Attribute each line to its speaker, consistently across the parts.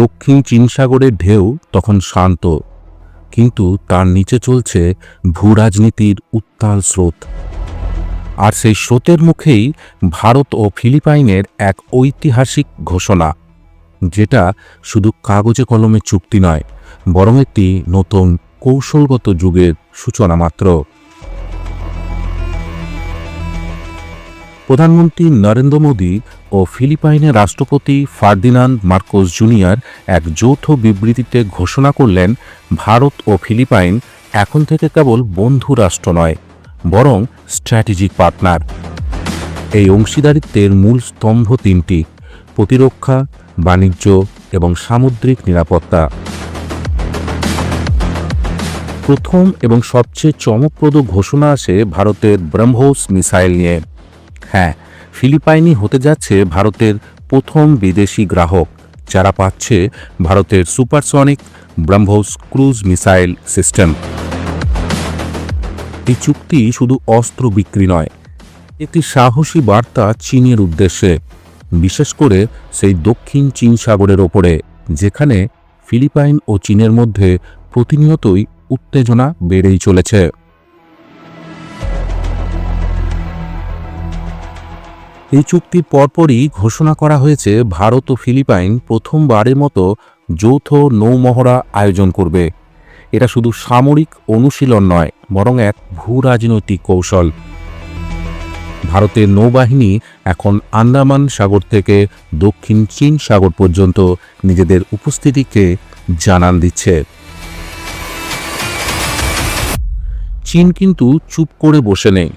Speaker 1: দক্ষিণ চীন সাগরের ঢেউ তখন শান্ত, কিন্তু তার নিচে চলছে ভূরাজনীতির উত্তাল স্রোত। আর সেই স্রোতের মুখেই ভারত ও ফিলিপাইনের এক ঐতিহাসিক ঘোষণা, যেটা শুধু কাগজে কলমে চুক্তি নয়, বরং একটি নতুন কৌশলগত যুগের সূচনা মাত্র। প্রধানমন্ত্রী নরেন্দ্র মোদী ও ফিলিপাইনের রাষ্ট্রপতি ফার্দিনান্দ মার্কোস জুনিয়র এক যৌথ বিবৃতিতে ঘোষণা করলেন, ভারত ও ফিলিপাইন এখন থেকে কেবল বন্ধু রাষ্ট্র নয়, বরং স্ট্র্যাটেজিক পার্টনার। এই অংশীদারিত্বের মূল স্তম্ভ তিনটি, প্রতিরক্ষা, বাণিজ্য এবং সামুদ্রিক নিরাপত্তা। প্রথম এবং সবচেয়ে চমকপ্রদ ঘোষণা আসে ভারতের ব্রহ্মোস মিসাইল নিয়ে। হ্যাঁ ফিলিপাইনি হতে যাচ্ছে ভারতের প্রথম বিদেশি গ্রাহক, যারা পাচ্ছে ভারতের supersonic BrahMos cruise missile system. এই চুক্তি শুধু অস্ত্র বিক্রি নয়, একটি সাহসী বার্তা চীনের উদ্দেশ্যে, বিশেষ করে সেই দক্ষিণ চীন সাগরের ওপরে, যেখানে ফিলিপাইন ও চীনের মধ্যে প্রতিনিয়তই উত্তেজনা বেড়েই চলেছে। এই চুক্তির পরপরই ঘোষণা করা হয়েছে ভারত ও ফিলিপাইন প্রথমবারের মতো যৌথ নৌমহড়া আয়োজন করবে। এটা শুধু সামরিক অনুশীলন নয়, বরং এক ভূ রাজনৈতিক কৌশল। ভারতের নৌবাহিনী এখন আন্দামান সাগর থেকে দক্ষিণ চীন সাগর পর্যন্ত নিজেদের উপস্থিতিকে জানান দিচ্ছে। চীন কিন্তু চুপ করে বসে নেই।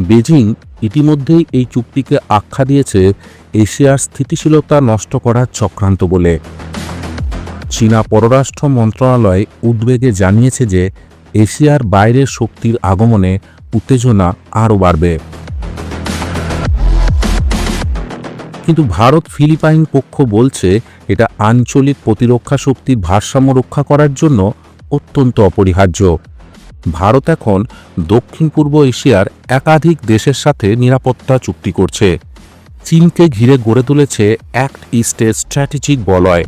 Speaker 1: বেজিং ইতিমধ্যেই এই চুক্তিকে আখ্যা দিয়েছে এশিয়ার স্থিতিশীলতা নষ্ট করার চক্রান্ত বলে। চীনা পররাষ্ট্র মন্ত্রণালয় উদ্বেগে জানিয়েছে যে এশিয়ার বাইরের শক্তির আগমনে উত্তেজনা আরও বাড়বে। কিন্তু ভারত ফিলিপাইন পক্ষ বলছে এটা আঞ্চলিক প্রতিরক্ষা শক্তির ভারসাম্য রক্ষা করার জন্য অত্যন্ত অপরিহার্য। ভারত এখন দক্ষিণ পূর্ব এশিয়ার একাধিক দেশের সাথে নিরাপত্তা চুক্তি করছে। চীনকে ঘিরে গড়ে তুলেছে অ্যাক্ট ইস্টের স্ট্র্যাটেজিক বলয়।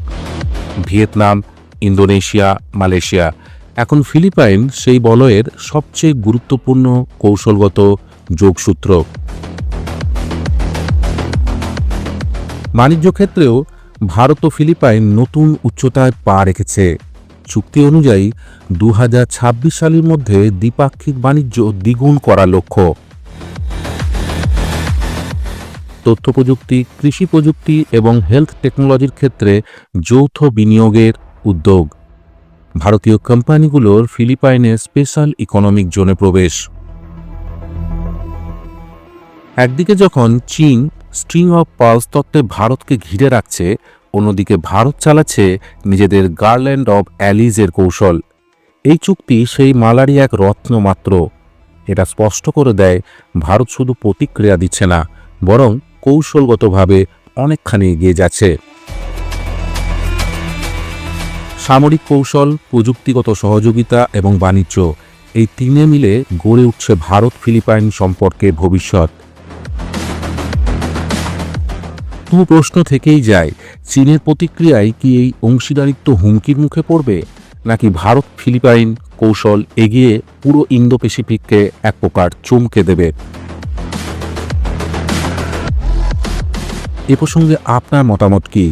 Speaker 1: Vietnam, Indonesia, Malaysia. এখন ফিলিপাইন সেই বলয়ের সবচেয়ে গুরুত্বপূর্ণ কৌশলগত যোগসূত্র। বাণিজ্য ক্ষেত্রেও ভারত ও ফিলিপাইন নতুন উচ্চতায় পা রেখেছে। চুক্তি অনুযায়ী দু হাজার ছাব্বিশ সালের মধ্যে দ্বিপাক্ষিক বাণিজ্য দ্বিগুণ করা লক্ষ্য। তথ্য প্রযুক্তি, কৃষি প্রযুক্তি এবং হেলথ টেকনোলজির ক্ষেত্রে যৌথ বিনিয়োগের উদ্যোগ। ভারতীয় কোম্পানিগুলোর ফিলিপাইনে স্পেশাল ইকোনমিক জোনে প্রবেশ। একদিকে যখন চীন স্ট্রিং অফ পালস তত্ত্বে ভারতকে ঘিরে রাখছে অন্যদিকে ভারত চালাচ্ছে নিজেদের গার্ল্যান্ড অব অ্যালিজের কৌশল। এই চুক্তি সেই মালারই এক রত্ন মাত্র। এটা স্পষ্ট করে দেয়, ভারত শুধু প্রতিক্রিয়া দিচ্ছে না, বরং কৌশলগতভাবে অনেকখানি এগিয়ে যাচ্ছে। সামরিক কৌশল, প্রযুক্তিগত সহযোগিতা এবং বাণিজ্য, এই তিনে মিলে গড়ে উঠছে ভারত ফিলিপাইন সম্পর্কে ভবিষ্যৎ। তবু প্রশ্ন থেকেই যায়, চীনের প্রতিক্রিয়ায় কি এই অংশীদারিত্ব হুমকির মুখে পড়বে? নাকি ভারত, ফিলিপাইন কৌশল এগিয়ে পুরো ইন্দো প্যাসিফিককে এক প্রকার চমকে দেবে? এ প্রসঙ্গে আপনার মতামত কি?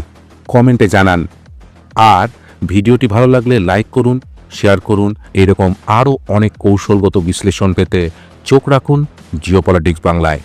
Speaker 1: কমেন্টে জানান। আর ভিডিওটি ভালো লাগলে লাইক করুন, শেয়ার করুন। এরকম আরও অনেক কৌশলগত বিশ্লেষণ পেতে চোখ রাখুন জিওপলিটিক্স বাংলায়।